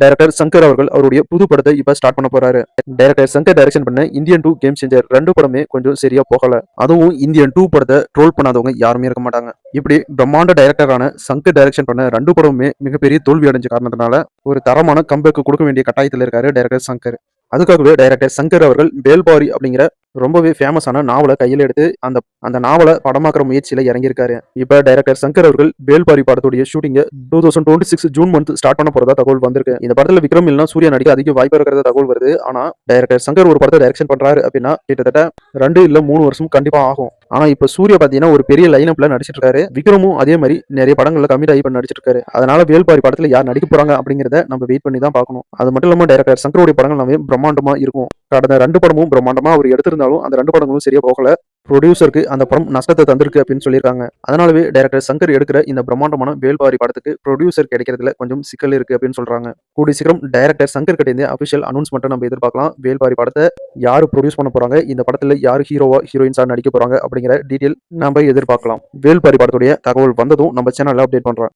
Director Shankar அவர்கள் அவருடைய புது படத்தை இப்ப ஸ்டார்ட் பண்ண போறாரு. டைரக்டர் சங்கர் டைரக்ஷன் பண்ண இந்தியன் டூ கேம் சேஞ்சர் ரெண்டு படமே கொஞ்சம் சரியா போகல. அதுவும் இந்தியன் டூ படத்தை ட்ரோல் பண்ணாதவங்க யாருமே இருக்க மாட்டாங்க. இப்படி பிரம்மாண்ட டைரக்டரான சங்கர் டைரக்ஷன் பண்ண ரெண்டு படமுமே மிகப்பெரிய தோல்வி அடைஞ்ச காரணத்தினால ஒரு தரமான கம்பேக்கு கொடுக்க வேண்டிய கட்டாயத்தில் இருக்காரு டைரக்டர் சங்கர் அதுக்காகவே டைரக்டர் சங்கர் அவர்கள் வேல்பாரி அப்படிங்கிற ரொம்பவே ஃபேமஸான நாவலை கையில் எடுத்து அந்த அந்த நாவலை படமாக்குற முயற்சியில் இறங்கியிருக்காரு. இப்ப டைரக்டர் சங்கர் அவர்கள் வேல்பாரி படத்துடைய ஷூட்டிங்கை two thousand twenty six June month start பண்ண போகிறதா தகவல் வந்திருக்கு. இந்த படத்துல விக்ரம் இல்லைனா சூர்யா நடிக்க அதிக வாய்ப்பு இருக்கிறத தகவல் வருது. ஆனா டைரக்டர் சங்கர் ஒரு படத்தை டைரக்ஷன் பண்றாரு அப்படின்னா கிட்டத்தட்ட ரெண்டு இல்ல மூணு வருஷம் கண்டிப்பா ஆகும். ஆனா இப்ப சூர்யா பாத்தீங்கன்னா ஒரு பெரிய லைனப்ல நடிச்சிட்டு இருக்காரு. விக்ரமும் அதே மாதிரி நிறைய படங்களில் கமிட் ஆகி பண்ணி நடிச்சிட்டு இருக்காரு. அதனால வேல்பாரி படத்துல யார் நடிக்க போறாங்க அப்படிங்கறத நம்ம வெயிட் பண்ணி தான் பார்க்கணும். அது மட்டும் இல்லாமல் டைரக்டர் சங்கருடைய படங்கள் நம்ம பிரம்மாண்டமாக இருக்கும். கடந்த ரெண்டு படமும் பிரம்மாண்டமாக அவர் எடுத்திருந்த இருந்தாலும் அந்த ரெண்டு படங்களும் சரியா போகல. ப்ரொடியூசருக்கு அந்த படம் நஷ்டத்தை தந்திருக்கு அப்படின்னு சொல்லியிருக்காங்க. அதனாலவே டைரக்டர் சங்கர் எடுக்கிற இந்த பிரம்மாண்டமான வேல்பாரி படத்துக்கு ப்ரொடியூசர் கிடைக்கிறதுல கொஞ்சம் சிக்கல் இருக்கு அப்படின்னு சொல்றாங்க. கூடி சீக்கிரம் டைரக்டர் சங்கர் கிட்ட அபிஷியல் அனௌன்ஸ்மெண்ட்டை நம்ம எதிர்பார்க்கலாம். வேல்பாரி படத்தை யாரு ப்ரொடியூஸ் பண்ண போறாங்க? இந்த படத்துல யாரு ஹீரோவா ஹீரோயின்ஸா நடிக்க போறாங்க? அப்படிங்கிற டீட்டெயில் நம்ம எதிர்பார்க்கலாம். வேல்பாரி படத்துடைய தகவல் வந்ததும் நம்ம சேனல்ல அப்டேட் பண்றோம்